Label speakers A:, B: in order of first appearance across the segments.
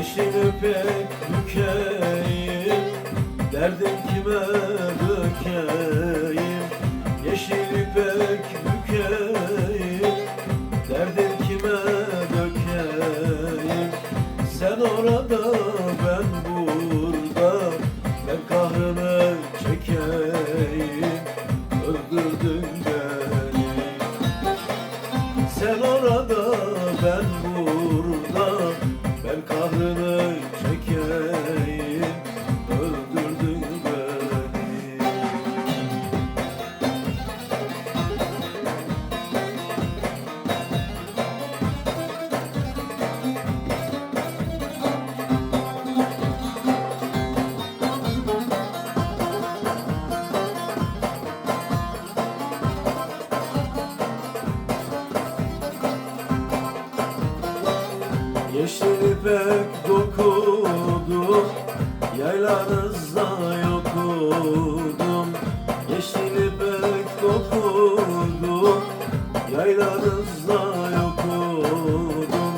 A: ipek bükeyim Derdim kime dökeyim? Yeşil ipek bükeyim Derdim kime dökeyim? Sen orada ben burada Ben kahrını çekeyim. Öldürdün beni. Sen orada ben burada kahrını çekeyim Öldürdün beni. Yeşil ipek dokudum. Yaylanızda yokudum. Yeşil ipek dokudum. Yaylanızda yokudum.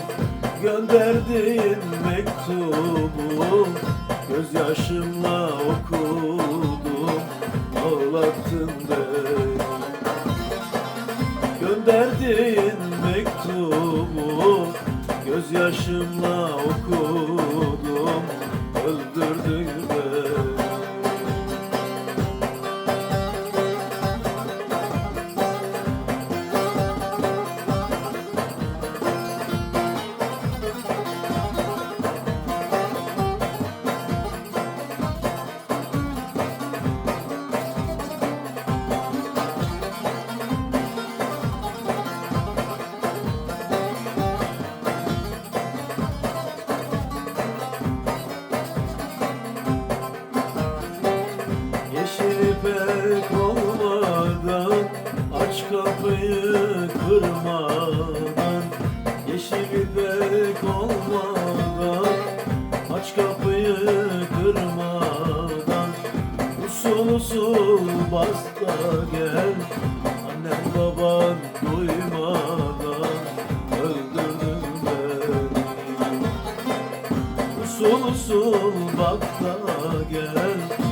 A: Gönderdiğin mektubu Gözyaşımla okudum. Ağlattın beni. Gönderdiğin mektubu Gözyaşımla okudum Öldürdün beni ipek olmadan Aç kapıyı kırmadan Yeşil ipek olmadan Aç kapıyı kırmadan. Usul usul bas da gel Annen baban duymadan Öldürdün beni. Usul usul bak da gel